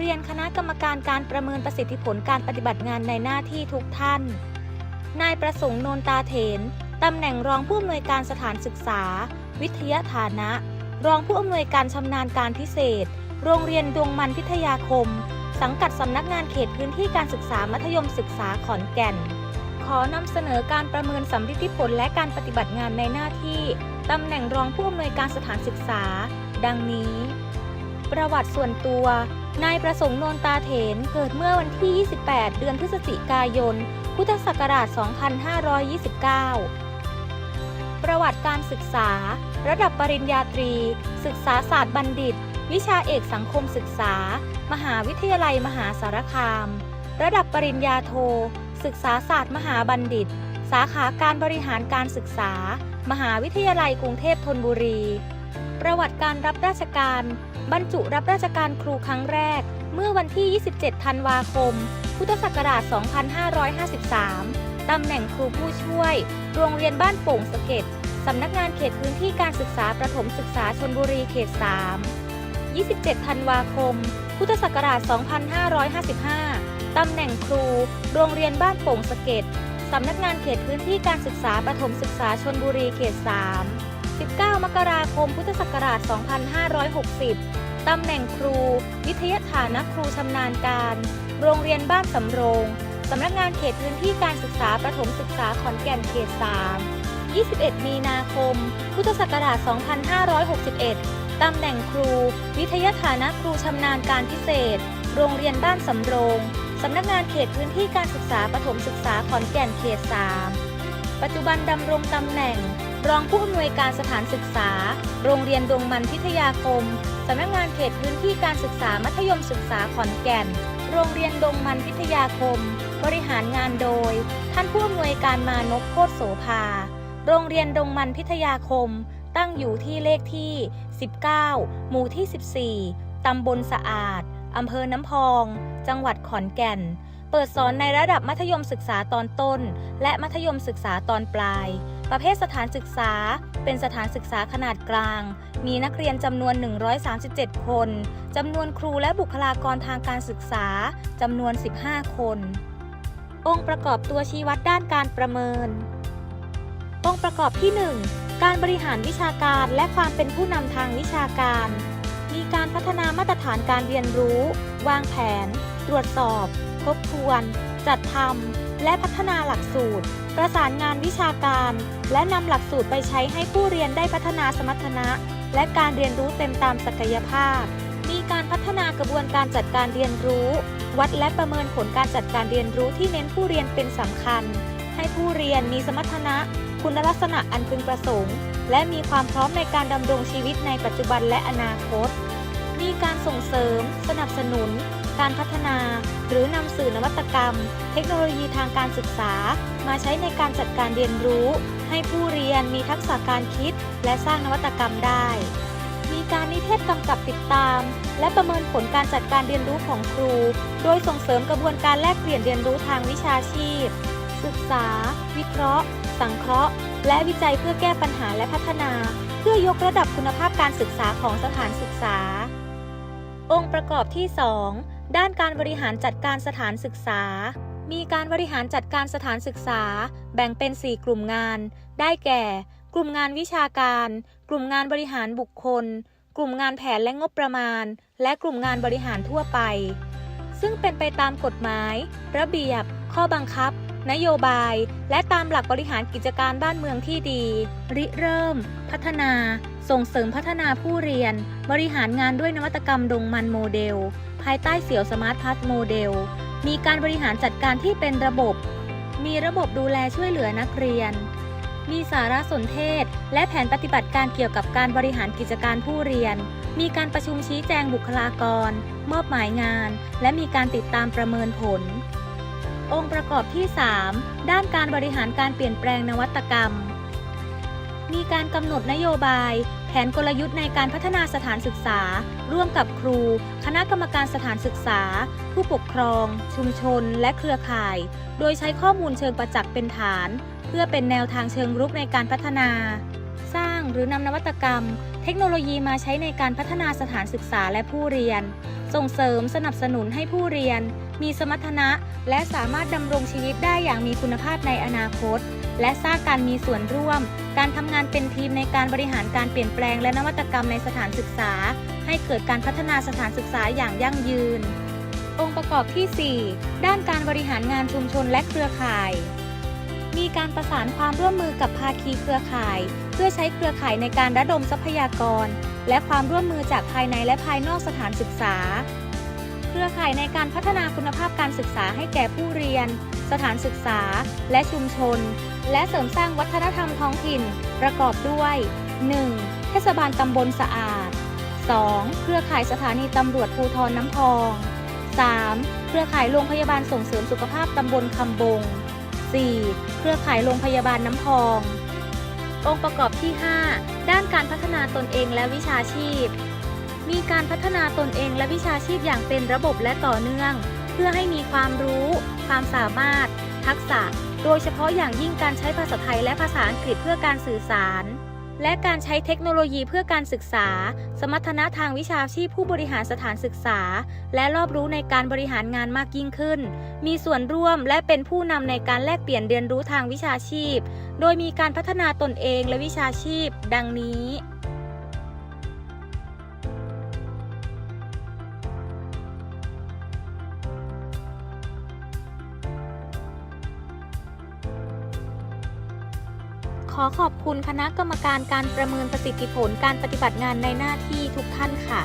เรียนคณะกรรมการการประเมินประสิทธิผลการปฏิบัติงานในหน้าที่ทุกท่าน นายประสงค์นนตาเถน ตำแหน่งรองผู้อำนวยการสถานศึกษา วิทยาฐานะ รองผู้อำนวยการชำนาญการพิเศษ โรงเรียนดวงมันพิทยาคม สังกัดสำนักงานเขตพื้นที่การศึกษามัธยมศึกษาขอนแก่น ขอนำเสนอการประเมินสัมฤทธิผลและการปฏิบัติงานในหน้าที่ตำแหน่งรองผู้อำนวยการสถานศึกษา ดังนี้ ประวัติส่วนตัว นายประสงค์นนตาเถนเกิดเมื่อวันที่ 28 เดือนพฤศจิกายน พุทธศักราช 2529 ประวัติการศึกษา ระดับปริญญาตรี ศึกษาศาสตร์บัณฑิต วิชาเอกสังคมศึกษา มหาวิทยาลัยมหาสารคาม ระดับปริญญาโท ศึกษาศาสตร์มหาบัณฑิต สาขาการบริหารการศึกษา มหาวิทยาลัยกรุงเทพธนบุรี ประวัติการรับราชการ บรรจุรับราชการครูครั้งแรก เมื่อวันที่ 27 ธันวาคม พุทธศักราช 2553 ตำแหน่งครูผู้ช่วย โรงเรียนบ้านโป่งสะเก็ดสำนักงานเขตพื้นที่การศึกษาประถมศึกษาชนบุรีเขต 3 27 ธันวาคม พุทธศักราช 2555 ตำแหน่งครู โรงเรียนบ้านโป่งสะเก็ดสำนักงานเขตพื้นที่การศึกษาประถมศึกษาชนบุรีเขต 3 19 มกราคม พุทธศักราช 2560 ตำแหน่งครู วิทยาฐานะครูชำนาญการ โรงเรียนบ้านสำโรง สำนักงานเขตพื้นที่การศึกษาประถมศึกษาขอนแก่นเขต 3 21 มีนาคม พุทธศักราช 2561 ตำแหน่งครู วิทยาฐานะครูชำนาญการพิเศษ โรงเรียนบ้านสำโรง สำนักงานเขตพื้นที่การศึกษาประถมศึกษาขอนแก่นเขต 3 ปัจจุบันดำรงตำแหน่ง รองผู้อำนวยการสถานศึกษา โรงเรียนดงมันพิทยาคมสำนักงานเขตพื้นที่การศึกษามัธยมศึกษาขอนแก่น โรงเรียนดงมันพิทยาคม บริหารงานโดย ท่านผู้อำนวยการมานพโคตโสภา โรงเรียนดงมันพิทยาคม ตั้งอยู่ที่เลขที่ 19 หมู่ที่ 14 ตำบลสะอาด อำเภอน้ำพอง จังหวัดขอนแก่น เปิดสอนในระดับมัธยมศึกษาตอนต้น และมัธยมศึกษาตอนปลาย ประเภทสถานศึกษา เป็นสถานศึกษาขนาดกลาง มีนักเรียนจำนวน 137 คน จำนวนครูและบุคลากรทางการศึกษาจำนวน 15 คน องค์ประกอบตัวชี้วัดด้านการประเมิน องค์ประกอบที่ 1 การบริหารวิชาการและความเป็นผู้นำทางวิชาการ มีการพัฒนามาตรฐานการเรียนรู้ วางแผน ตรวจสอบ ทบทวน จัดทำและพัฒนาหลักสูตร ประสานงานวิชาการ และนำหลักสูตรไปใช้ให้ผู้เรียนได้พัฒนาสมรรถนะ และการเรียนรู้เต็มตามศักยภาพ มีการพัฒนากระบวนการจัดการเรียนรู้ วัดและประเมินผลการจัดการเรียนรู้ที่เน้นผู้เรียนเป็นสำคัญ ให้ผู้เรียนมีสมรรถนะ คุณลักษณะอันพึงประสงค์ และมีความพร้อมในการดำรงชีวิตในปัจจุบันและอนาคต มีการส่งเสริม สนับสนุน การพัฒนา หรือนำสื่อนวัตกรรม เทคโนโลยีทางการศึกษา มาใช้ในการจัดการเรียนรู้ ให้ผู้เรียนมีทักษะการคิด และสร้างนวัตกรรมได้ มีการนิเทศกำกับติดตาม และประเมินผลการจัดการเรียนรู้ของครู โดยส่งเสริมกระบวนการแลกเปลี่ยนเรียนรู้ทางวิชาชีพ ศึกษา วิเคราะห์ สังเคราะห์ และวิจัยเพื่อแก้ปัญหาและพัฒนา เพื่อยกระดับคุณภาพการศึกษาของสถานศึกษาองค์ประกอบที่ 2 ด้านการบริหารจัดการสถานศึกษา มีการบริหารจัดการสถานศึกษา แบ่งเป็น 4 กลุ่มงาน ได้แก่ กลุ่มงานวิชาการ กลุ่มงานบริหารบุคคล กลุ่มงานแผนและงบประมาณ และกลุ่มงานบริหารทั่วไป ซึ่งเป็นไปตามกฎหมาย ระเบียบ ข้อบังคับ นโยบาย และตามหลักบริหารกิจการบ้านเมืองที่ดี ริเริ่ม พัฒนา ส่งเสริมพัฒนาผู้เรียน บริหารงานด้วยนวัตกรรมดงมันโมเดล ภายใต้เสี่ยวสมาร์ทพัฒโมเดล มีการบริหารจัดการที่เป็นระบบ มีระบบดูแลช่วยเหลือนักเรียน มีสารสนเทศ และแผนปฏิบัติการเกี่ยวกับการบริหารกิจการผู้เรียน มีการประชุมชี้แจงบุคลากร มอบหมายงาน และมีการติดตามประเมินผล องค์ประกอบที่ 3 ด้านการบริหารการเปลี่ยนแปลงนวัตกรรม มีการกำหนดนโยบาย แผนกลยุทธ์ในการพัฒนาสถานศึกษา ร่วมกับครู คณะกรรมการสถานศึกษา ผู้ปกครอง ชุมชน และเครือข่าย โดยใช้ข้อมูลเชิงประจักษ์เป็นฐาน เพื่อเป็นแนวทางเชิงรุกในการพัฒนา สร้างหรือนำนวัตกรรม เทคโนโลยีมาใช้ในการพัฒนาสถานศึกษาและผู้เรียน ส่งเสริมสนับสนุนให้ผู้เรียน มีสมรรถนะ และสามารถดำรงชีวิตได้อย่างมีคุณภาพในอนาคต และสร้างการมีส่วนร่วม การทำงานเป็นทีมในการบริหารการเปลี่ยนแปลงและนวัตกรรมในสถานศึกษา ให้เกิดการพัฒนาสถานศึกษาอย่างยั่งยืน องค์ประกอบที่ 4 ด้านการบริหารงานชุมชนและเครือข่าย มีการประสานความร่วมมือกับภาคีเครือข่าย เพื่อใช้เครือข่ายในการระดมทรัพยากร และความร่วมมือจากภายในและภายนอกสถานศึกษา เครือข่ายในการพัฒนาคุณภาพการศึกษาให้แก่ผู้เรียน สถานศึกษา และชุมชน และเสริมสร้างวัฒนธรรมท้องถิ่น ประกอบด้วย 1. เทศบาลตำบลสะอาด 2. เครือข่ายสถานีตำรวจภูทรน้ำพอง 3. เครือข่ายโรงพยาบาลส่งเสริมสุขภาพตำบลคำบง 4. เครือข่ายโรงพยาบาลน้ำพอง องค์ประกอบที่ 5 ด้านการพัฒนาตนเองและวิชาชีพ มีการพัฒนาตนเองและวิชาชีพอย่างเป็นระบบและต่อเนื่อง เพื่อให้มีความรู้ ความสามารถ ทักษะ โดยเฉพาะอย่างยิ่งการใช้ภาษาไทยและภาษาอังกฤษเพื่อการสื่อสาร และการใช้เทคโนโลยีเพื่อการศึกษา สมรรถนะทางวิชาชีพผู้บริหารสถานศึกษา และรอบรู้ในการบริหารงานมากยิ่งขึ้น มีส่วนร่วมและเป็นผู้นำในการแลกเปลี่ยนเรียนรู้ทางวิชาชีพ โดยมีการพัฒนาตนเองและวิชาชีพ ดังนี้ อขอบคุณคณะกรรมการการประเมินประสิทธิผลการปฏิบัติงานในหน้าที่ทุกท่านค่ะ